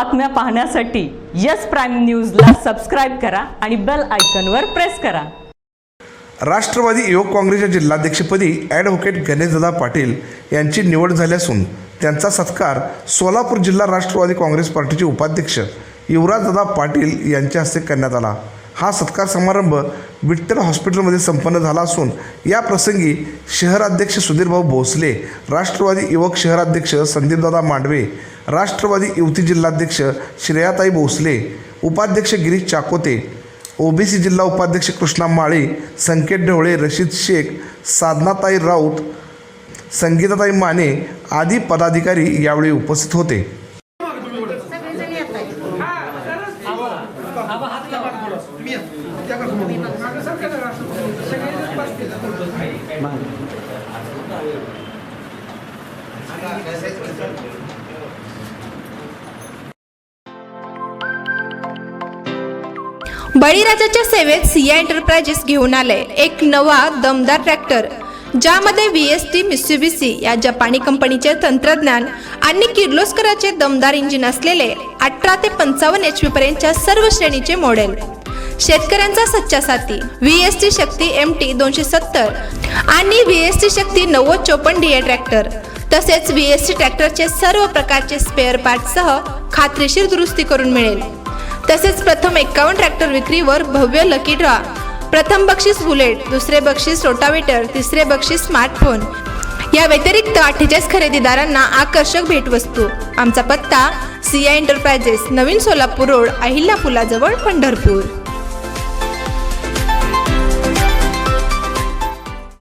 बातम्या पाहण्यासाठी yes prime न्यूजला सबस्क्राईब करा आणि बेल आयकॉनवर प्रेस करा. राष्ट्रवादी युवक काँग्रेसच्या जिल्हाध्यक्षपदी ॲडव्होकेट गणेशदादा पाटील यांची निवड झाली असून त्यांचा सत्कार सोलापूर जिल्हा राष्ट्रवादी काँग्रेस पार्टीचे उपाध्यक्ष युवराजदादा पाटील यांच्या हस्ते करण्यात आला. हा सत्कार समारंभ विठ्ठल हॉस्पिटलमध्ये संपन्न झाला असून या प्रसंगी शहराध्यक्ष सुधीरभाऊ भोसले राष्ट्रवादी युवक शहराध्यक्ष संदीपदादा मांडवे राष्ट्रवादी युवती जिल्हाध्यक्ष श्रेयाताई भोसले उपाध्यक्ष गिरीश चाकोते ओबीसी जिल्हा उपाध्यक्ष कृष्णा माळी संकेत ढवळे रशीद शेख साधनाताई राऊत संगीताताई माने आदी पदाधिकारी यावेळी उपस्थित होते. बळीराजाच्या सेवेत सिया एंटरप्राइजेस घेऊन आले एक नवा दमदार ट्रॅक्टर. ज्यामध्ये व्ही एस टी मित्सुबिशी या जपानी कंपनीचे तंत्रज्ञान आणि किर्लोस्कराचे दमदार इंजिन असलेले अठरा ते पंचावन्न एच पी पर्यंतच्या सर्व श्रेणीचे मॉडेल शेतकऱ्यांचा सच्चा साथी V S T Shakti M T दोनशे सत्तर आणि व्ही एस टी शक्ती नव्वद चोपन्न डी ए ट्रॅक्टर तसेच व्ही एस टी ट्रॅक्टरचे सर्व प्रकारचे स्पेअर पार्टसह खात्रीशीर दुरुस्ती करून मिळेल. तसेच प्रथम एक्कावन्न ट्रॅक्टर विक्रीवर भव्य लकी ड्रॉ प्रथम बक्षीस बुलेट दुसरे बक्षीस रोटावेटर तिसरे बक्षीस स्मार्टफोन. या व्यतिरिक्त अठ्ठेचाळीस खरेदीदारांना आकर्षक भेटवस्तू. आमचा पत्ता सिया एंटरप्राइजेस नवीन सोलापूर रोड अहिल्या पुलाजवळ पंढरपूर.